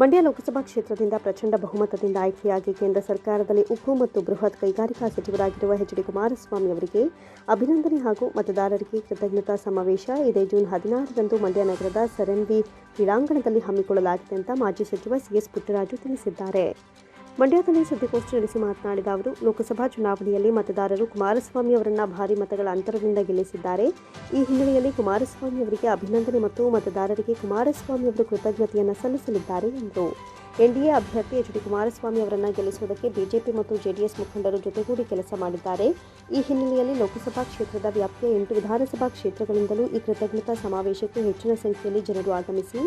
ಮಂಡ್ಯ ಲೋಕಸಭಾ ಕ್ಷೇತ್ರದಿಂದ ಪ್ರಚಂಡ ಬಹುಮತದಿಂದ ಆಯ್ಕೆಯಾಗಿ ಕೇಂದ್ರ ಸರ್ಕಾರದಲ್ಲಿ ಉಕ್ಕು ಮತ್ತು ಬೃಹತ್ ಕೈಗಾರಿಕಾ ಸಚಿವರಾಗಿರುವ ಎಚ್ ಡಿ ಕುಮಾರಸ್ವಾಮಿ ಅವರಿಗೆ ಅಭಿನಂದನೆ ಹಾಗೂ ಮತದಾರರಿಗೆ ಕೃತಜ್ಞತಾ ಸಮಾವೇಶ. ಇದೇ ಜೂನ್ ಹದಿನಾರರಂದು ಮಂಡ್ಯ ನಗರದ ಸರ್ ಎಂ ವಿ ಕ್ರೀಡಾಂಗಣದಲ್ಲಿ ಹಮ್ಮಿಕೊಳ್ಳಲಾಗಿದೆ ಅಂತ ಮಾಜಿ ಸಚಿವ ಸಿಎಸ್ ಪುಟ್ಟರಾಜು ತಿಳಿಸಿದ್ದಾರೆ. ಮಂಡ್ಯದಲ್ಲಿ ಸುದ್ದಿಗೋಷ್ಠಿ ನಡೆಸಿ ಮಾತನಾಡಿದ ಅವರು, ಲೋಕಸಭಾ ಚುನಾವಣೆಯಲ್ಲಿ ಮತದಾರರು ಕುಮಾರಸ್ವಾಮಿ ಅವರನ್ನ ಭಾರಿ ಮತಗಳ ಅಂತರದಿಂದ ಗೆಲ್ಲಿಸಿದ್ದಾರೆ. ಈ ಹಿನ್ನೆಲೆಯಲ್ಲಿ ಕುಮಾರಸ್ವಾಮಿ ಅವರಿಗೆ ಅಭಿನಂದನೆ ಮತ್ತು ಮತದಾರರಿಗೆ ಕುಮಾರಸ್ವಾಮಿ ಅವರು ಕೃತಜ್ಞತೆಯನ್ನು ಸಲ್ಲಿಸಲಿದ್ದಾರೆ ಎಂದರು. ಎನ್ಡಿಎ ಅಭ್ಯರ್ಥಿ ಎಚ್ ಡಿ ಕುಮಾರಸ್ವಾಮಿ ಅವರನ್ನು ಗೆಲ್ಲಿಸುವುದಕ್ಕೆ ಬಿಜೆಪಿ ಮತ್ತು ಜೆಡಿಎಸ್ ಮುಖಂಡರು ಜೊತೆಗೂಡಿ ಕೆಲಸ ಮಾಡಿದ್ದಾರೆ. ಈ ಹಿನ್ನೆಲೆಯಲ್ಲಿ ಲೋಕಸಭಾ ಕ್ಷೇತ್ರದ ವ್ಯಾಪ್ತಿಯ ಎಂಟು ವಿಧಾನಸಭಾ ಕ್ಷೇತ್ರಗಳಿಂದಲೂ ಈ ಕೃತಜ್ಞತಾ ಸಮಾವೇಶಕ್ಕೆ ಹೆಚ್ಚಿನ ಸಂಖ್ಯೆಯಲ್ಲಿ ಜನರು ಆಗಮಿಸಿ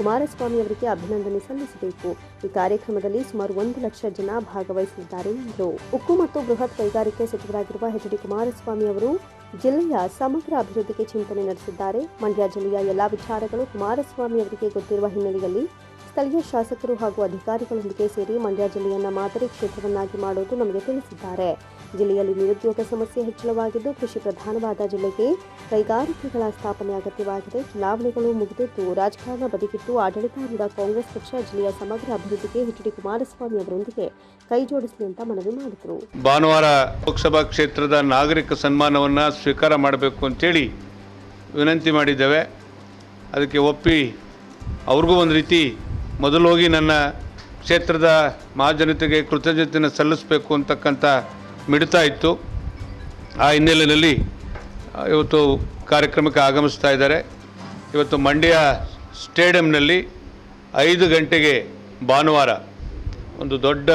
ಕುಮಾರಸ್ವಾಮಿ ಅವರಿಗೆ ಅಭಿನಂದನೆ ಸಲ್ಲಿಸಬೇಕು. ಈ ಕಾರ್ಯಕ್ರಮದಲ್ಲಿ ಸುಮಾರು ಒಂದು ಲಕ್ಷ ಜನ ಭಾಗವಹಿಸಿದ್ದಾರೆ ಎಂದರು. ಉಕ್ಕು ಮತ್ತು ಬೃಹತ್ ಕೈಗಾರಿಕೆ ಸಚಿವರಾಗಿರುವ ಎಚ್ ಡಿ ಕುಮಾರಸ್ವಾಮಿ ಅವರು ಜಿಲ್ಲೆಯ ಸಮಗ್ರ ಅಭಿವೃದ್ಧಿಗೆ ಚಿಂತನೆ ನಡೆಸಿದ್ದಾರೆ. ಮಂಡ್ಯ ಜಿಲ್ಲೆಯ ಎಲ್ಲಾ ವಿಚಾರಗಳು ಕುಮಾರಸ್ವಾಮಿ ಅವರಿಗೆ ಗೊತ್ತಿರುವ ಹಿನ್ನೆಲೆಯಲ್ಲಿ ಸ್ಥಳೀಯ ಶಾಸಕರು ಹಾಗೂ ಅಧಿಕಾರಿಗಳೊಂದಿಗೆ ಸೇರಿ ಮಂಡ್ಯ ಜಿಲ್ಲೆಯನ್ನ ಮಾದರಿ ಕ್ಷೇತ್ರವನ್ನಾಗಿ ಮಾಡುವುದು ನಮಗೆ ತಿಳಿಸಿದ್ದಾರೆ. ಜಿಲ್ಲೆಯಲ್ಲಿ ನಿರುದ್ಯೋಗ ಸಮಸ್ಯೆ ಹೆಚ್ಚಳವಾಗಿದ್ದು ಕೃಷಿ ಪ್ರಧಾನವಾದ ಜಿಲ್ಲೆಗೆ ಕೈಗಾರಿಕೆಗಳ ಸ್ಥಾಪನೆ ಅಗತ್ಯವಾಗಿದೆ. ಚುನಾವಣೆಗಳು ಮುಗಿದಿದ್ದು ರಾಜಕಾರಣ ಬದಿಗಿಟ್ಟು ಆಡಳಿತಾರೂಢ ಕಾಂಗ್ರೆಸ್ ಪಕ್ಷ ಜಿಲ್ಲೆಯ ಸಮಗ್ರ ಅಭಿವೃದ್ಧಿಗೆ ಎಚ್ ಡಿ ಕುಮಾರಸ್ವಾಮಿ ಅವರೊಂದಿಗೆ ಕೈ ಜೋಡಿಸಲಿ ಅಂತ ಮನವಿ ಮಾಡಿದರು. ಭಾನುವಾರ ಲೋಕಸಭಾ ಕ್ಷೇತ್ರದ ನಾಗರಿಕ ಸನ್ಮಾನವನ್ನು ಸ್ವೀಕಾರ ಮಾಡಬೇಕು ಅಂತೇಳಿ ವಿನಂತಿ ಮಾಡಿದ್ದೇವೆ. ಅದಕ್ಕೆ ಒಪ್ಪಿ ಅವ್ರಿಗೂ ಒಂದು ರೀತಿ ಮೊದಲು ಹೋಗಿ ನನ್ನ ಕ್ಷೇತ್ರದ ಮಹಾಜನತೆಗೆ ಕೃತಜ್ಞತೆಯನ್ನು ಸಲ್ಲಿಸಬೇಕು ಅಂತಕ್ಕಂಥ ಮಿಡಿತಾ ಇತ್ತು. ಆ ಹಿನ್ನೆಲೆಯಲ್ಲಿ ಇವತ್ತು ಕಾರ್ಯಕ್ರಮಕ್ಕೆ ಆಗಮಿಸ್ತಾ ಇದ್ದಾರೆ. ಇವತ್ತು ಮಂಡ್ಯ ಸ್ಟೇಡಿಯಂನಲ್ಲಿ ಐದು ಗಂಟೆಗೆ ಭಾನುವಾರ ಒಂದು ದೊಡ್ಡ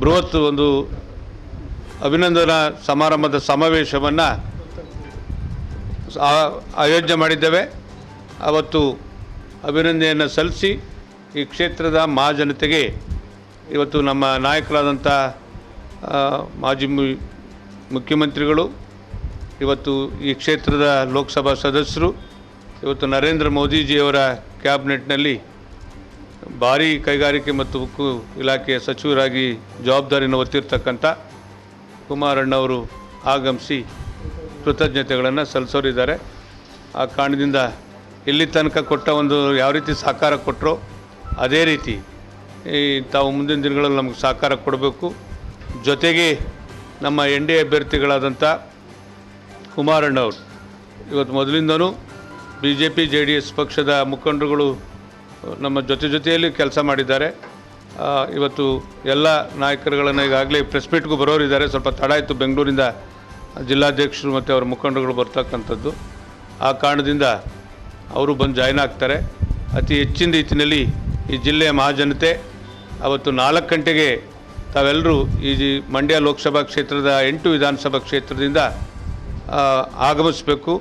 ಬೃಹತ್ ಒಂದು ಅಭಿನಂದನಾ ಸಮಾರಂಭದ ಸಮಾವೇಶವನ್ನು ಆಯೋಜನೆ ಮಾಡಿದ್ದೇವೆ. ಅವತ್ತು ಅಭಿನಂದನೆಯನ್ನು ಸಲ್ಲಿಸಿ ಈ ಕ್ಷೇತ್ರದ ಮಹಾಜನತೆಗೆ ಇವತ್ತು ನಮ್ಮ ನಾಯಕರಾದಂಥ ಮಾಜಿ ಮು- ಮುಖ್ಯಮಂತ್ರಿಗಳು, ಇವತ್ತು ಈ ಕ್ಷೇತ್ರದ ಲೋಕಸಭಾ ಸದಸ್ಯರು, ಇವತ್ತು ನರೇಂದ್ರ ಮೋದಿಜಿಯವರ ಕ್ಯಾಬಿನೆಟ್ನಲ್ಲಿ ಭಾರೀ ಕೈಗಾರಿಕೆ ಮತ್ತು ಉಕ್ಕು ಇಲಾಖೆಯ ಸಚಿವರಾಗಿ ಜವಾಬ್ದಾರಿಯನ್ನು ಹೊತ್ತಿರ್ತಕ್ಕಂಥ ಕುಮಾರಣ್ಣವರು ಆಗಮಿಸಿ ಕೃತಜ್ಞತೆಗಳನ್ನು ಸಲ್ಲಿಸೋರಿದ್ದಾರೆ. ಆ ಕಾರಣದಿಂದ ಇಲ್ಲಿ ತನಕ ಕೊಟ್ಟ ಒಂದು ಯಾವ ರೀತಿ ಸಹಕಾರ ಕೊಟ್ಟರೋ ಅದೇ ರೀತಿ ಈ ತಾವು ಮುಂದಿನ ದಿನಗಳಲ್ಲಿ ನಮಗೆ ಸಹಕಾರ ಕೊಡಬೇಕು. ಜೊತೆಗೆ ನಮ್ಮ ಎನ್ ಡಿ ಎ ಅಭ್ಯರ್ಥಿಗಳಾದಂಥ ಕುಮಾರಣ್ಣವ್ರು ಇವತ್ತು ಮೊದಲಿಂದನೂ B J P J D S ಪಕ್ಷದ ಮುಖಂಡರುಗಳು ನಮ್ಮ ಜೊತೆ ಜೊತೆಯಲ್ಲಿ ಕೆಲಸ ಮಾಡಿದ್ದಾರೆ. ಇವತ್ತು ಎಲ್ಲ ನಾಯಕರುಗಳನ್ನು ಈಗಾಗಲೇ ಪ್ರೆಸ್ ಮೀಟ್ಗೂ ಬರೋರಿದ್ದಾರೆ. ಸ್ವಲ್ಪ ತಡ ಆಯಿತು ಬೆಂಗಳೂರಿಂದ ಜಿಲ್ಲಾಧ್ಯಕ್ಷರು ಮತ್ತು ಅವರ ಮುಖಂಡರುಗಳು ಬರ್ತಕ್ಕಂಥದ್ದು. ಆ ಕಾರಣದಿಂದ ಅವರು ಬಂದು ಜಾಯ್ನ್ ಆಗ್ತಾರೆ. ಅತಿ ಹೆಚ್ಚಿನ ರೀತಿಯಲ್ಲಿ ಈ ಜಿಲ್ಲೆಯ ಮಹಾಜನತೆ ಅವತ್ತು ನಾಲ್ಕು ಗಂಟೆಗೆ ತಾವೆಲ್ಲರೂ ಈ ಮಂಡ್ಯ ಲೋಕಸಭಾ ಕ್ಷೇತ್ರದ ಎಂಟು ವಿಧಾನಸಭಾ ಕ್ಷೇತ್ರದಿಂದ ಆಗಮಿಸಬೇಕು.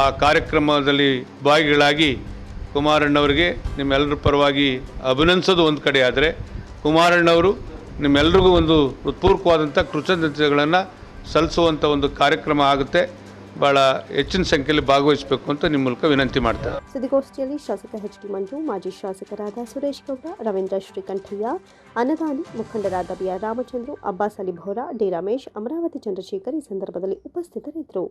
ಆ ಕಾರ್ಯಕ್ರಮದಲ್ಲಿ ಭಾಗಿಗಳಾಗಿ ಕುಮಾರಣ್ಣವರಿಗೆ ನಿಮ್ಮೆಲ್ಲರ ಪರವಾಗಿ ಅಭಿನಂದಿಸೋದು ಒಂದು ಕಡೆ ಆದರೆ, ಕುಮಾರಣ್ಣವರು ನಿಮ್ಮೆಲ್ಲರಿಗೂ ಒಂದು ಹೃತ್ಪೂರ್ವಕವಾದಂಥ ಕೃತಜ್ಞತೆಗಳನ್ನು ಸಲ್ಲಿಸುವಂಥ ಒಂದು ಕಾರ್ಯಕ್ರಮ ಆಗುತ್ತೆ. ಭಾಳ ಹೆಚ್ಚಿನ ಸಂಖ್ಯೆಯಲ್ಲಿ ಭಾಗವಹಿಸಬೇಕು ಅಂತ ನಿಮ್ಮ ಮೂಲಕ ವಿನಂತಿ ಮಾಡ್ತಾರೆ ಸುದ್ದಿಗೋಷ್ಠಿಯಲ್ಲಿ ಶಾಸಕ ಎಚ್ ಡಿ ಮಂಜು, ಮಾಜಿ ಶಾಸಕರಾದ ಸುರೇಶ್ ಗೌಡ, ರವೀಂದ್ರ ಶ್ರೀಕಂಠಯ್ಯ ಅನ್ನದಾನಿ ಮುಖಂಡರಾದ B R Ramachandru, Abbas Ali Bhora D Ramesh, Amaravati Chandrashekhar ಈ ಸಂದರ್ಭದಲ್ಲಿ ಉಪಸ್ಥಿತರಿದ್ದರು.